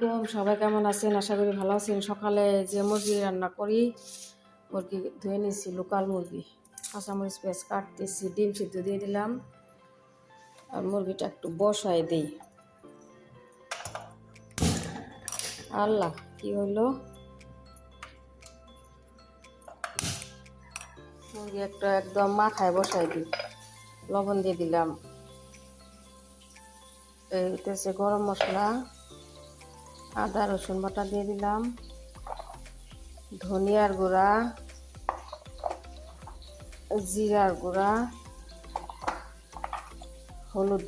আলাইকুম, সবাই কেমন আছেন? আশা করি ভালো আছেন। সকালে যে মুরগি রান্না করি, মুরগি ধুয়ে নিয়েছি লোকাল মুরগি। কাঁচামরিচ পেঁয়াজ কাটতেছি, ডিম সিদ্ধ দিয়ে দিলাম। আর মুরগিটা একটু বসায় দিই। আল্লাহ, কি হলো মুরগি একটা একদম মাথায় বসাই দিই। লবণ দিয়ে দিলাম। এইতেছে গরম মশলা। আদা রসুন বাটা দিয়ে দিলাম ধনিয়ার গুঁড়া জিরার গুঁড়া হলুদ।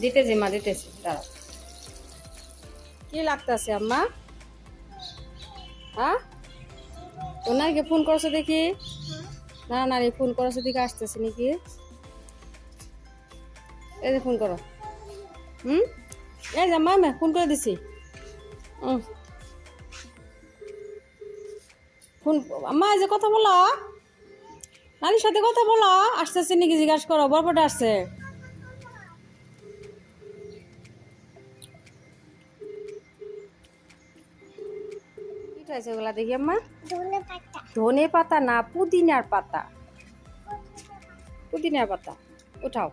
দিতেছি মা দিতেছি। লাগতেছে, আম্মা। হ্যাঁ? ওনাকে ফোন করছ দেখি। না না রে, ফোন করছ দেখি আসতেছে নাকি। এই যে ফোন করো। হুম? এই যে মা ফোন করে দিছি। হুম ফোন, আম্মা, এই যে কথা বলো। নানির সাথে কথা বলো। আসতেছে নাকি জিজ্ঞাসা করো, বরপটা আসছে। হয়েছে ওগুলা দেখি আম্মা? ধনে পাতা। না পুদিনার পাতা। পুদিনার পাতা উঠাও।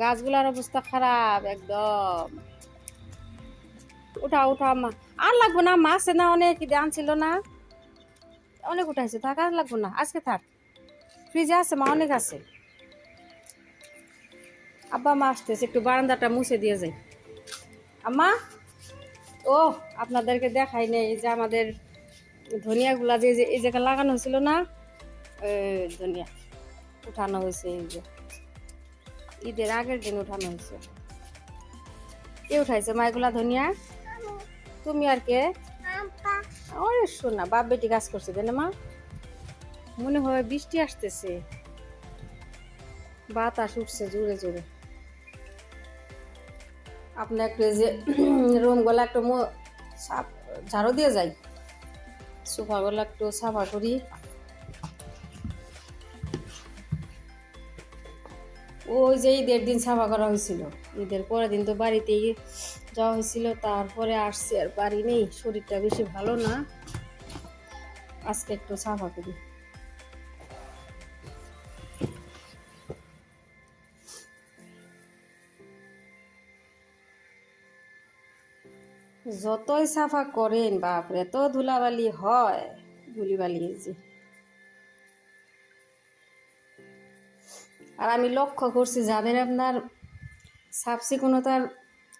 গাছগুলার অবস্থা খারাপ একদম। উঠাও উঠাও আম্মা। আর লাগবো না আছে না অনেক দাম ছিল না। অনেক উঠাইছে থাক আর লাগবো না আজকে থাক। ফ্রিজে আছে মা অনেক আছে। আব্বা মা আসতেছে একটু বারান্দাটা মুছে দিয়ে যাই। আম্মা? ও আপনাদেরকে দেখাই নেই যে আমাদের ধনিয়াগুলা যে এই জায়গায় লাগানো হয়েছিল না ধনিয়া উঠানো হয়েছে এই যে। ঈদের আগের দিন উঠানো হয়েছে। কে উঠাইছে? মা এগুলা ধনিয়া? তুমি আর কে? ওরে শোনা, বাপ বেটি কাজ করছে, তাই মা? মনে হয় বৃষ্টি আসতেছে। বাতাস উঠছে জোরে জোরে। আপনার একটু যে রুমগুলো একটু সাফ ঝাড়ু দিয়ে যাই। সোফাগুলো একটু সাফা করি। ওই যে ঈদের দিন সাফা করা হয়েছিল। ঈদের পরের দিন তো বাড়িতেই যাওয়া হয়েছিল, তারপরে আসছি আর বাড়ি নেই, শরীরটা বেশি ভালো না। আজকে একটু সাফা করি। যতই সাফা করেন বাপরে এত ধুলাবালি হয়, ধুলিবালি যে। আর আমি লক্ষ্য করছি যাদের আপনার সাফ সিকুণতার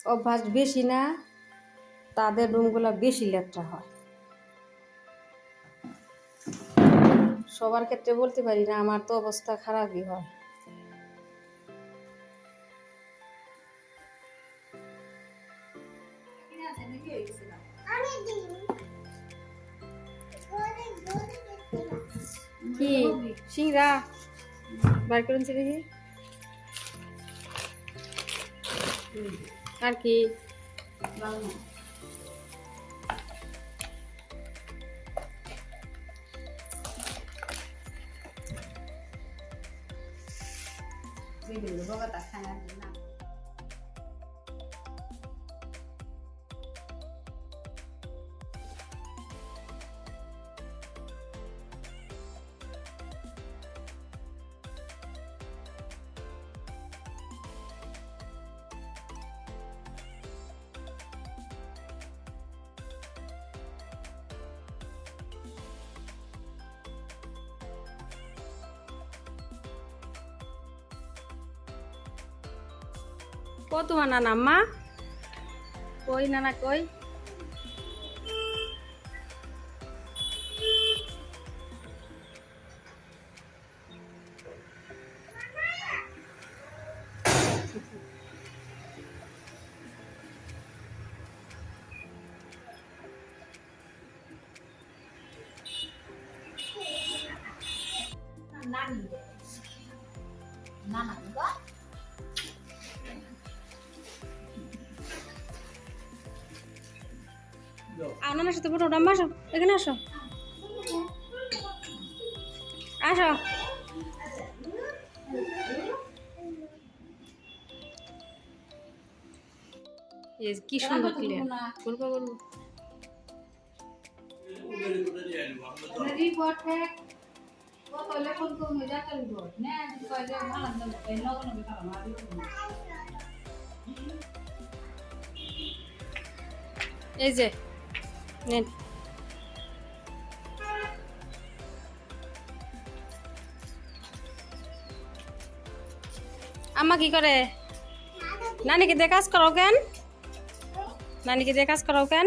অভ্যাস বেশি না, তাদের রুমগুলো বেশি লেট্রা হয়। সবার ক্ষেত্রে বলতে পারি না, আমার তো অবস্থা খারাপই হয়। সিংরা বার করুন সে দেখি আর কি? কত নানা মা কই নানা কই? আনার সাথে ফটো আম্মা আসো এখানে আসো। আসো। কি সুন্দর ক্লিয়ার কারণ আর এই যে নেন। আম্মা কি করে? নানিকে দিয়ে কাজ করো কেন? নানিকে দিয়ে কাজ করো কেন?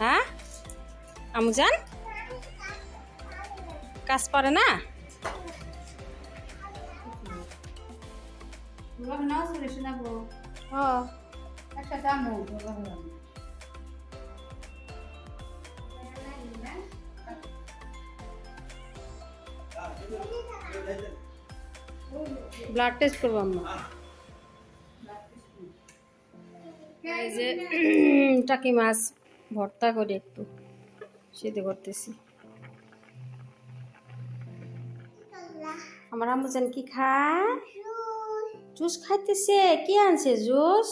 হ্যাঁ? আমু যান। কাজ পারে না? লগন নাও ব্লাড টেস্ট করব এই যে টাকি মাছ ভর্তা করে একটু সেতে করতেছি। আমার আম্মু জান কি খায়? জুস খাইতেছে। কি আনছে জুস?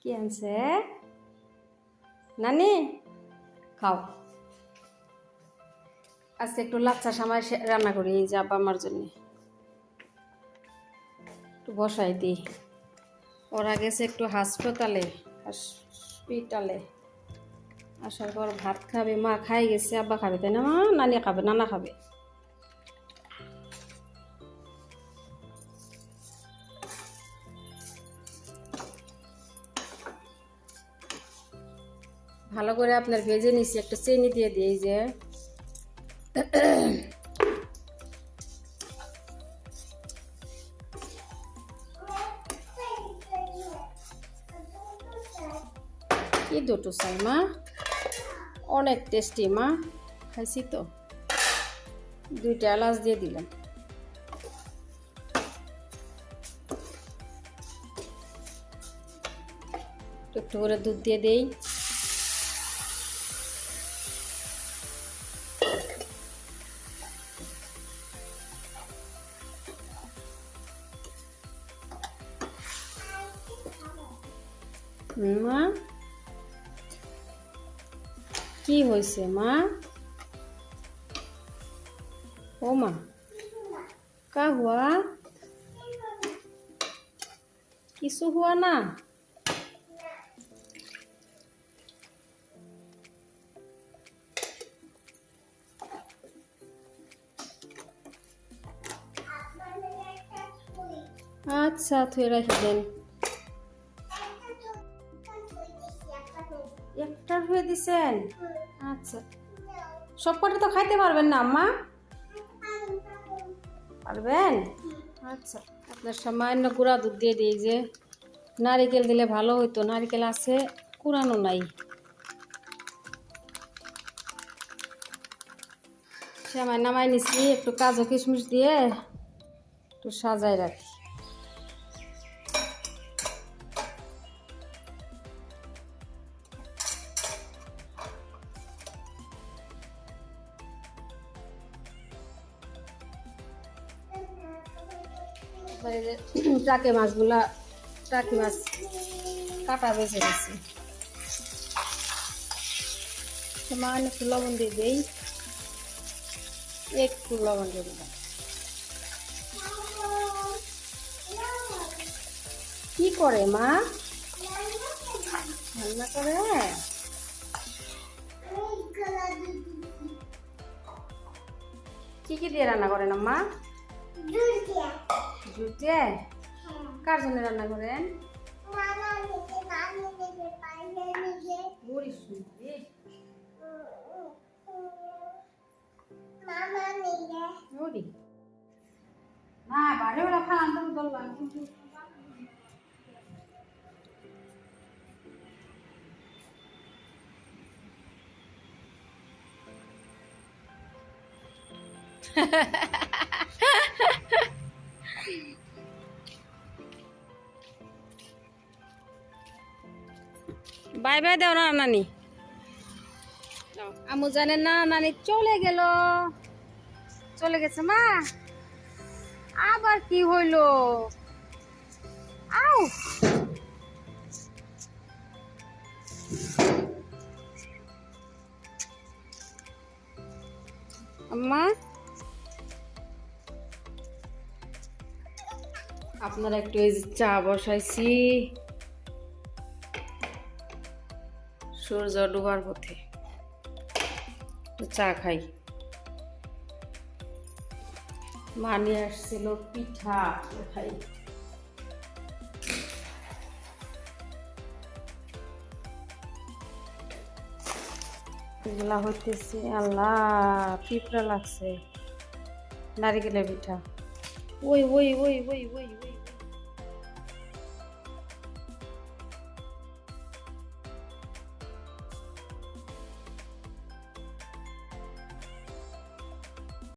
কি আনছে? নানি, খাও। আজকে একটু লাচ্চা সামাই রান্না করি, এই যে আব্বা আমার জন্য। একটু বসাই দিই। ওরা গেছে একটু হাসপাতালে হসপিটালে আসার পর ভাত খাবে, মা খাই গেছে, আব্বা খাবে, তাই না? মা, নানি খাবে, নানা খাবে। ভালো করে আপনার ভেজে নিছি, একটা চিনি দিয়ে দিই যে। কি দুটো চাই, মা? অনেক টেস্টি মা। খাইছি তো। দুইটা এলাচ দিয়ে দিলাম। একটু একটু করে দুধ দিয়ে দেই। মা? কি হয়েছে মা? ও মা কা হুয়া কিছু হুয়া না? আচ্ছা থুয়ে রাখি দেন। একটার হয়ে দিছেন? আচ্ছা। সব কটা তো খাইতে পারবেন না, আম্মা? পারবেন? আচ্ছা। আপনার সামান্য গুঁড়া দুধ দিয়ে দিই যে, নারিকেল দিলে ভালো হইতো। নারিকেল আছে, কুড়ানো নাই। সেমাই নামাই নিছি, একটু কাজু কিশমিশ দিয়ে একটু সাজাই রাখি। টাকে মাছগুলা টাকি মাছ কাটা বেঁচে গেছে। সমান একটু লবণ দিয়ে দেই। একটু লবণ দিয়ে দিলাম। কি করে মা? রান্না করে? কি কি দিয়ে রান্না করেন মা জুটে কার জন্য রান্না করেন? না বাড়ি ওরা খান তো বললাম বাই বাই দাও না নানি। আমু জানে না, নানি চলে গেল। চলে গেছে মা। আবার কি হইল? আউ। আম্মা। আপনারা একটু এই চা বসাইছি। সূর্য ডুবার পথে। চা খাই। মা আসছিল পিঠা। খাই। এগুলা হইতেছে আল্লাহ, পিঁপড়া লাগছে। নারিকেলের পিঠা। ওই ওই ওই ওই ওই।